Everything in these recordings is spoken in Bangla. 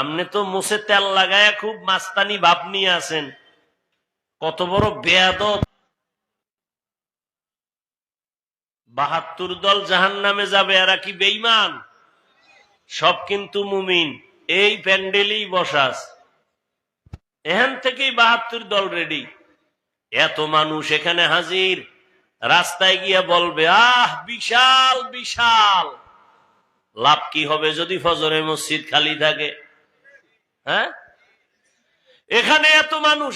আপনি তো মুছে তেল লাগায় খুব মাস্তানি ভাব নিয়ে আছেন। কত বড় বেয়াদব। বাহাত্তর দল জাহান নামে যাবে, এরা কি বেইমান সব কিন্তু মুমিন। এই প্যান্ডেলেই বসাস। এখান থেকেই বাহাত্তর দল রেডি এত মানুষ এখানে হাজির। রাস্তায় গিয়ে বলবে, আহ, বিশাল বিশাল! লাভ কি হবে যদি ফজরে মসজিদ খালি থাকে? হ্যাঁ? এখানে এত মানুষ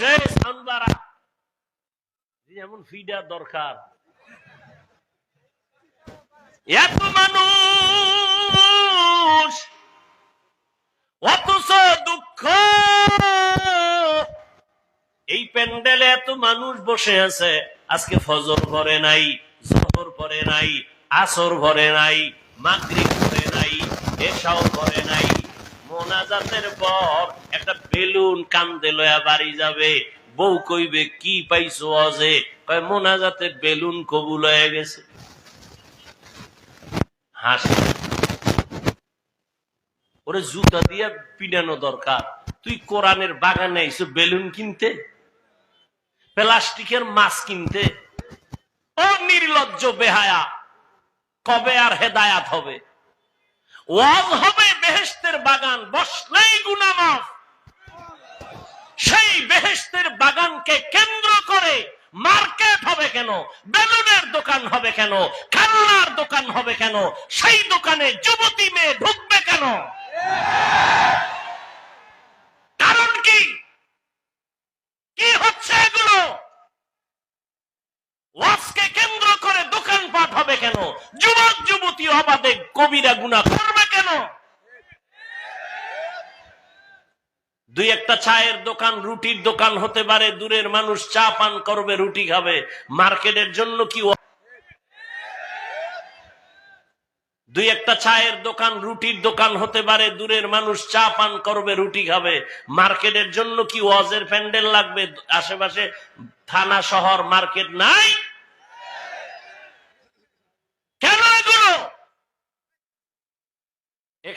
যেমন দরকার। এত মানুষ, অথচ দুঃখ। এই প্যান্ডেলে এত মানুষ বসে আছে। আজকে ফজর ভরে নাই, জহর ভরে নাই, আসর ভরে নাই, মাগরিব ভরে নাই এসাও ভরে নাই। মোনাজাতের পর একটা বেলুন কান্দে লয়া বাড়ি যাবে। বউ কইবে, কি পাইছো অজে? কয় মোনাজাতে বেলুন কবুল হয়ে গেছে। ওরে জুতা দিয়ে পিটানো দরকার। তুই কোরআনের বাগানে এসে বেলুন কিনতে, প্লাস্টিকের মাছ কিনতে। ও নির্লজ্জ বেহায়া, কবে আর হেদায়াত হবে? ওয়াজ হবে বেহেস্তের বাগান, বসলেই গুনা মাফ। সেই বেহেস্তের বাগানকে কেন্দ্র করে মার্কেট হবে কেন? বেলুনের দোকান হবে কেন? খেলনার দোকান হবে কেন? সেই দোকানে যুবতী মেয়ে ঢুকবে কেন কারণ কি কি হচ্ছে এগুলো ওয়াজকে কেন্দ্র করে দোকানপাট হবে কেন? যুবক, যুবতী অবাধে কবিরা গুণা করবে কেন? দুই একটা চায়ের দোকান, রুটির দোকান হতে পারে, দূরের মানুষ চা পান করবে, রুটি খাবে। মার্কেটের জন্য কি দুই একটা চায়ের দোকান, রুটির দোকান হতে পারে, দূরের মানুষ চা পান করবে, রুটি খাবে। মার্কেটের জন্য কি ওয়াজের প্যান্ডেল লাগবে? আশেপাশে থানা, শহর, মার্কেট নাই কেন এগুলো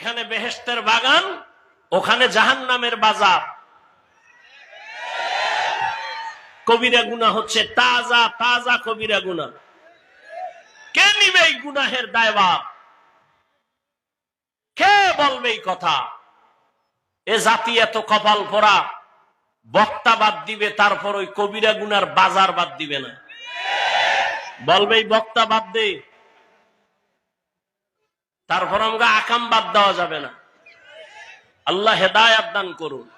এখানে বেহেস্তের বাগান, ওখানে জাহান নামের বাজার। কবিরা গুনা হচ্ছে তাজা তাজা কবিরা গুনা কে নিবে এই গুনাহের দায়বা কে বলবে এই কথা? এ জাতি এত কপাল পরা বক্তা বাদ দিবে, তারপর ওই কবিরা গুনার বাজার বাদ দিবে না। বলবে বক্তা বাদ দে। তারপর আমরা আকাম বাদ দেওয়া যাবে না। আল্লাহ হেদায়াত দান করুন।